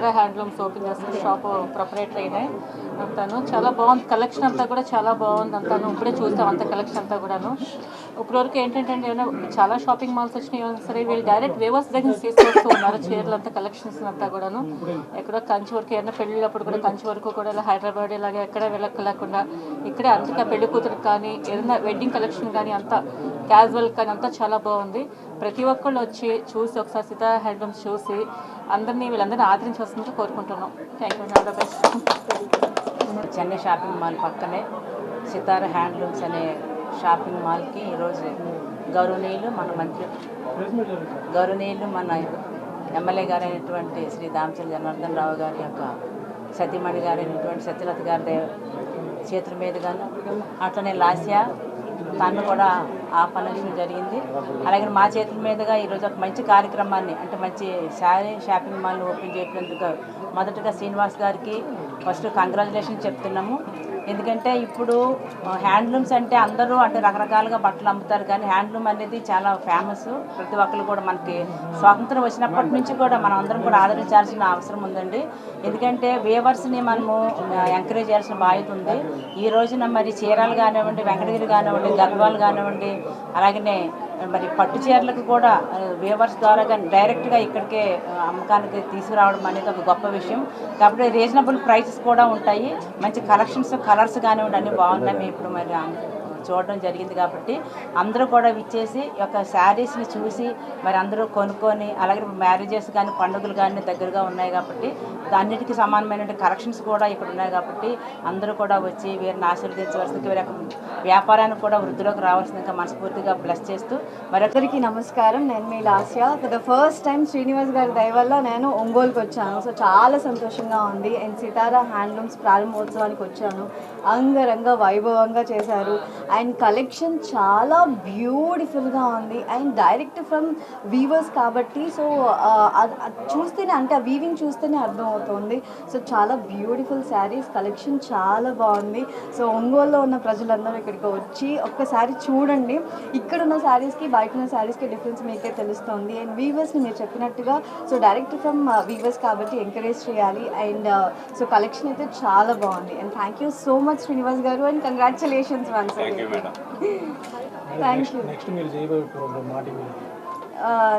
సితారా handlooms open చేస్తున్న shop proprietor అంతాను. చాలా బాగుంది. కలెక్షన్ అంతా కూడా చాలా బాగుంది అంతాను. ఇప్పుడే చూస్తాం అంత కలెక్షన్ అంతా కూడాను. ఇప్పటివరకు ఏంటంటే ఏమైనా చాలా షాపింగ్ మాల్స్ వచ్చినాయి సరే వీళ్ళు డైరెక్ట్ వేవర్స్ దగ్గర తీసుకొస్తూ ఉన్నారు. చీరలు అంతా కలెక్షన్స్ అంతా కూడాను. ఎక్కడో కంచి వరకు ఏమైనా పెళ్ళినప్పుడు కూడా కంచి వరకు కూడా ఇలా హైదరాబాద్ ఇలాగే ఎక్కడ వెళ్ళకలేకుండా ఇక్కడే అంతగా పెళ్ళి కూతురు కానీ ఏదైనా వెడ్డింగ్ కలెక్షన్ కానీ అంతా క్యాజువల్ కానీ అంతా చాలా బాగుంది. ప్రతి ఒక్కళ్ళు వచ్చి చూసి ఒకసారి సీతా హ్యాండ్లూమ్స్ చూసి అందరినీ వీళ్ళందరినీ వస్తుందని కోరుకుంటున్నాం. Thank you all the best Chennai shopping mall పక్కనే సితార హ్యాండ్లూమ్స్ అనే షాపింగ్ మాల్కి ఈరోజు గౌరవనీయులు మన మంత్రి గౌరవనీయులు మన ఎమ్మెల్యే గారు అయినటువంటి శ్రీ దామచల్ జనార్దన్ రావు గారి యొక్క సతీమణి గారు అయినటువంటి సత్యలత గారి చేతుల మీదుగాను అట్లనే లాస్యా తను కూడా ఆహ్వానించడం జరిగింది. అలాగే మా చేతుల మీదుగా ఈరోజు ఒక మంచి కార్యక్రమాన్ని అంటే మంచి శారీ షాపింగ్ మాల్ ఓపెన్ చేసినందుకు మొదటగా శ్రీనివాస్ గారికి ఫస్ట్ కంగ్రాచులేషన్ చెప్తున్నాము. ఎందుకంటే ఇప్పుడు హ్యాండ్లూమ్స్ అంటే అందరూ అంటే రకరకాలుగా బట్టలు అమ్ముతారు కానీ హ్యాండ్లూమ్ అనేది చాలా ఫేమస్. ప్రతి ఒక్కరు కూడా మనకి స్వాతంత్రం వచ్చినప్పటి నుంచి కూడా మనం అందరం కూడా ఆదరించాల్సిన అవసరం ఉందండి. ఎందుకంటే వేవర్స్ని మనము ఎంకరేజ్ చేయాల్సిన బాధ్యత ఉంది. ఈ రోజున మరి చీరాలు కానివ్వండి వెంకటగిరి కానివ్వండి గద్వాలు కానివ్వండి అలాగనే మరి పట్టు చీరలకు కూడా వేవర్స్ ద్వారా కానీ డైరెక్ట్గా ఇక్కడికే అమ్మకానికి తీసుకురావడం అనేది ఒక గొప్ప విషయం. కాబట్టి రీజనబుల్ ప్రైసెస్ కూడా ఉంటాయి. మంచి కలెక్షన్స్ కలర్స్ కానివ్వండి అన్నీ బాగున్నాయి. మేము ఇప్పుడు మరి ఆ, చూడడం జరిగింది కాబట్టి అందరూ కూడా విచ్చేసి ఒక యొక్క శారీస్ని చూసి మరి అందరూ కొనుక్కొని అలాగే మ్యారేజెస్ కానీ పండుగలు కానీ దగ్గరగా ఉన్నాయి కాబట్టి అన్నిటికీ సమానమైన కలెక్షన్స్ కూడా ఇక్కడ ఉన్నాయి కాబట్టి అందరూ కూడా వచ్చి వీరిని ఆశీర్వదించవలసింది వీరి యొక్క వ్యాపారానికి కూడా వృద్ధిలోకి రావాల్సిందిగా మనస్ఫూర్తిగా బ్లెస్ చేస్తూ మరొకరికి నమస్కారం. నేను మీ Lasya. The first time Srinivas గారి దయ వల్ల నేను ఒంగోలుకి వచ్చాను. సో చాలా సంతోషంగా ఉంది. అండ్ సితారా హ్యాండ్లూమ్స్ ప్రారంభోత్సవానికి వచ్చాను. అంగరంగ వైభవంగా చేశారు. అండ్ కలెక్షన్ చాలా బ్యూటిఫుల్గా ఉంది. అండ్ డైరెక్ట్ ఫ్రమ్ వీవర్స్ కాబట్టి సో చూస్తేనే అంటే ఆ వీవింగ్ చూస్తేనే అర్థమవుతుంది. సో చాలా బ్యూటిఫుల్ శారీస్ కలెక్షన్ చాలా బాగుంది. సో ఒంగోలులో ఉన్న ప్రజలందరూ ఇక్కడికి వచ్చి ఒక్కసారి చూడండి. ఇక్కడ ఉన్న శారీస్కి బయట ఉన్న శారీస్కి డిఫరెన్స్ మీకే తెలుస్తుంది. అండ్ వీవర్స్ని మీరు చెప్పినట్టుగా సో డైరెక్ట్ ఫ్రమ్ వీవర్స్ కాబట్టి ఎంకరేజ్ చేయాలి. అండ్ సో కలెక్షన్ అయితే చాలా బాగుంది. And thank you so much Srinivas గారు. And congratulations once thank you next మీరు చేయబోయే ప్రోగ్రామ్ మా టీవీలో.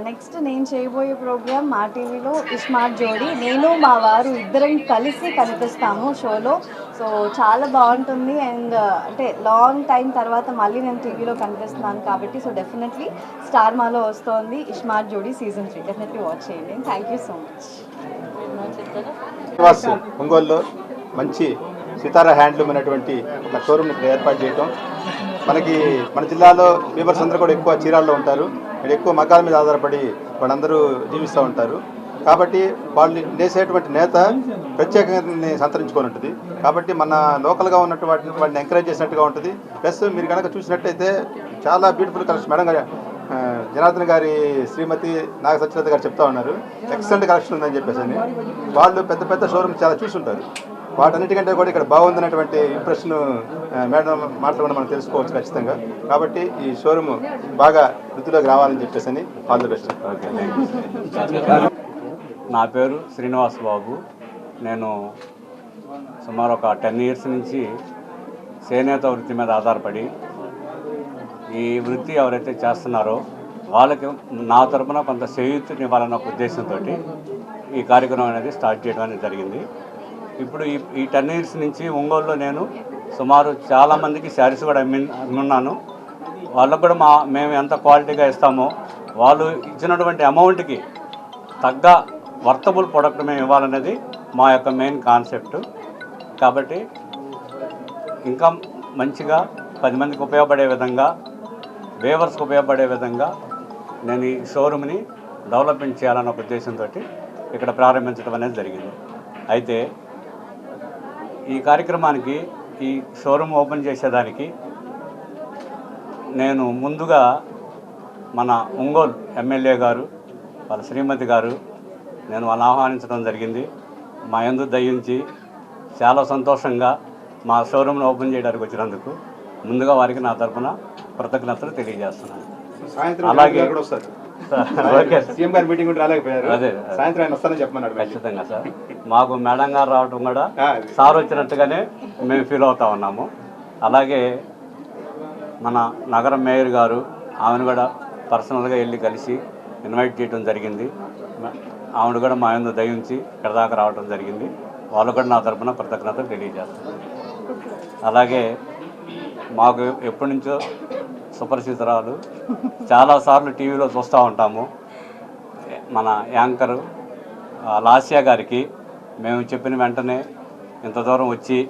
నెక్స్ట్ నేను చేయబోయే ప్రోగ్రామ్ మా టీవీలో ఇస్మార్ట్ జోడి. నేను మా వారు ఇద్దరం కలిసి కనిపిస్తాము షోలో. సో చాలా బాగుంటుంది అండ్ అంటే లాంగ్ టైం తర్వాత మళ్ళీ నేను టీవీలో కనిపిస్తున్నాను కాబట్టి సో డెఫినెట్లీ స్టార్ మాలో వస్తోంది ismart jodi season three definitely watch చేయండి. థ్యాంక్ యూ సో మచ్ ఒంగోలులో మంచి సితారా హ్యాండ్లూమ్ అనేటువంటి ఒక షోరూమ్ ఇక్కడ ఏర్పాటు చేయటం. మనకి మన జిల్లాలో వీవర్స్ అందరూ కూడా ఎక్కువ చీరాల్లో ఉంటారు. ఇక్కడ ఎక్కువ మకాల మీద ఆధారపడి వాళ్ళందరూ జీవిస్తూ ఉంటారు. కాబట్టి వాళ్ళు నేసేటువంటి నేత ప్రత్యేకంగా సంతరించుకొని ఉంటుంది. కాబట్టి మన లోకల్గా ఉన్నటువంటి వాటిని ఎంకరేజ్ చేసినట్టుగా ఉంటుంది. ప్లస్ మీరు కనుక చూసినట్టయితే చాలా బ్యూటిఫుల్ కలెక్షన్ మేడం గారు జనార్దన్ గారి శ్రీమతి నాగ సత్యలత గారు చెప్తా ఉన్నారు. ఎక్సలెంట్ కలెక్షన్ ఉందని చెప్పేసి అని. వాళ్ళు పెద్ద పెద్ద షోరూమ్ చాలా చూసుంటారు. వాటన్నిటికంటే కూడా ఇక్కడ బాగుందనేటువంటి ఇంప్రెషన్ మేడం మాటలు మనం తెలుసుకోవచ్చు ఖచ్చితంగా. కాబట్టి ఈ షోరూమ్ బాగా వృద్ధిలోకి రావాలని చెప్పేసి అని ఆల్ ది బెస్ట్ నా పేరు శ్రీనివాస్ బాబు. నేను సుమారు ఒక టెన్ ఇయర్స్ నుంచి చేనేత వృత్తి మీద ఆధారపడి ఈ వృత్తి ఎవరైతే చేస్తున్నారో వాళ్ళకి నా తరపున కొంత చేయూతనివ్వాలన్న ఒక ఉద్దేశంతో ఈ కార్యక్రమం అనేది స్టార్ట్ చేయడం అనేది జరిగింది. ఇప్పుడు ఈ ఈ టెన్ ఇయర్స్ నుంచి ఒంగోలులో నేను సుమారు చాలామందికి శారీస్ కూడా అమ్మి అమ్మున్నాను. వాళ్ళకు కూడా మా మేము ఎంత క్వాలిటీగా ఇస్తామో వాళ్ళు ఇచ్చినటువంటి అమౌంట్కి తగ్గ వర్తబుల్ ప్రోడక్ట్ మేము ఇవ్వాలనేది మా యొక్క మెయిన్ కాన్సెప్ట్. కాబట్టి ఇంకా మంచిగా పది మందికి ఉపయోగపడే విధంగా వేవర్స్కి ఉపయోగపడే విధంగా నేను ఈ షోరూమ్ని డెవలప్మెంట్ చేయాలన్న ఉద్దేశంతో ఇక్కడ ప్రారంభించడం అనేది జరిగింది. అయితే ఈ కార్యక్రమానికి ఈ షోరూమ్ ఓపెన్ చేసేదానికి నేను ముందుగా మన ఒంగోలు ఎమ్మెల్యే గారు వాళ్ళ శ్రీమతి గారు నేను వాళ్ళని ఆహ్వానించడం జరిగింది. మా యందు దయించి చాలా సంతోషంగా మా షోరూమ్ను ఓపెన్ చేయడానికి వచ్చినందుకు ముందుగా వారికి నా తరపున కృతజ్ఞతలు తెలియజేస్తున్నాను. అలాగే. సీఎం గారి మీటింగ్ కూడా రాలేకపోయారు. అదే. సాయంత్రం ఆయన వస్తానని చెప్పమన్నాడు మళ్ళీ. ఖచ్చితంగా సార్. మాకు మేడం గారు రావడం కూడా సార్ వచ్చినట్టుగానే మేము ఫీల్ అవుతా ఉన్నాము. అలాగే మన నగర మేయర్ గారు ఆమెను కూడా పర్సనల్గా వెళ్ళి కలిసి ఇన్వైట్ చేయడం జరిగింది. ఆవిడ కూడా మా యందు దయించి ఇక్కడ దాకా రావడం జరిగింది. వాళ్ళు కూడా నా తరపున కృతజ్ఞతలు తెలియజేస్తాను అలాగే మాకు ఎప్పటి నుంచో సుపరిచితురాలు. చాలాసార్లు టీవీలో చూస్తూ ఉంటాము. మన యాంకరు ఆ, లాస్యా గారికి మేము చెప్పిన వెంటనే ఇంత దూరం వచ్చి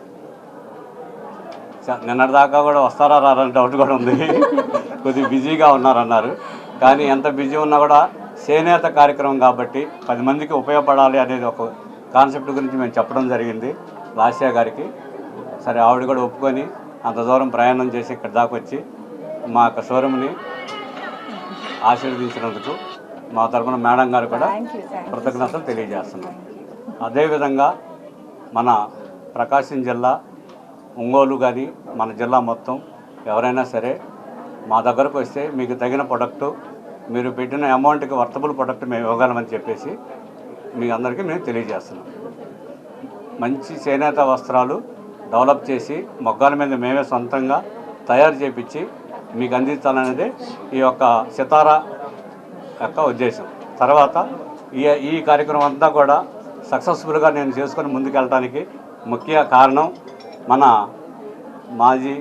చ- నిన్నటిదాకా కూడా వస్తారా రారని డౌట్ కూడా ఉంది. కొద్దిగా బిజీగా ఉన్నారన్నారు. కానీ ఎంత బిజీ ఉన్నా కూడా చేనేత కార్యక్రమం కాబట్టి పది మందికి ఉపయోగపడాలి అనేది ఒక కాన్సెప్ట్ గురించి మేము చెప్పడం జరిగింది లాస్యా గారికి. సరే ఆవిడ కూడా ఒప్పుకొని అంత దూరం ప్రయాణం చేసి ఇక్కడ దాకా వచ్చి మా యొక్క షోరూమ్ని ఆశీర్వదించినందుకు మా తరపున మేడం గారు కూడా కృతజ్ఞతలు తెలియజేస్తున్నాం అదేవిధంగా మన ప్రకాశం జిల్లా ఒంగోలు కానీ మన జిల్లా మొత్తం ఎవరైనా సరే మా దగ్గరకు వస్తే మీకు తగిన ప్రొడక్టు మీరు పెట్టిన అమౌంట్కి వర్తబుల్ ప్రొడక్ట్ మేము ఇవ్వగలమని చెప్పేసి మీ అందరికీ మేము తెలియజేస్తున్నాం. మంచి చేనేత వస్త్రాలు డెవలప్ చేసి మొగ్గాల మీద మేమే సొంతంగా తయారు చేపించి మీకు అందించాలనేది ఈ యొక్క సితారా యొక్క ఉద్దేశం. తర్వాత ఈ ఈ కార్యక్రమం అంతా కూడా సక్సెస్ఫుల్గా నేను చేసుకొని ముందుకెళ్ళడానికి ముఖ్య కారణం మన మాజీ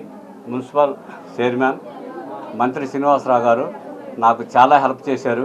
మున్సిపల్ చైర్మన్ మంత్రి శ్రీనివాసరావు గారు నాకు చాలా హెల్ప్ చేశారు.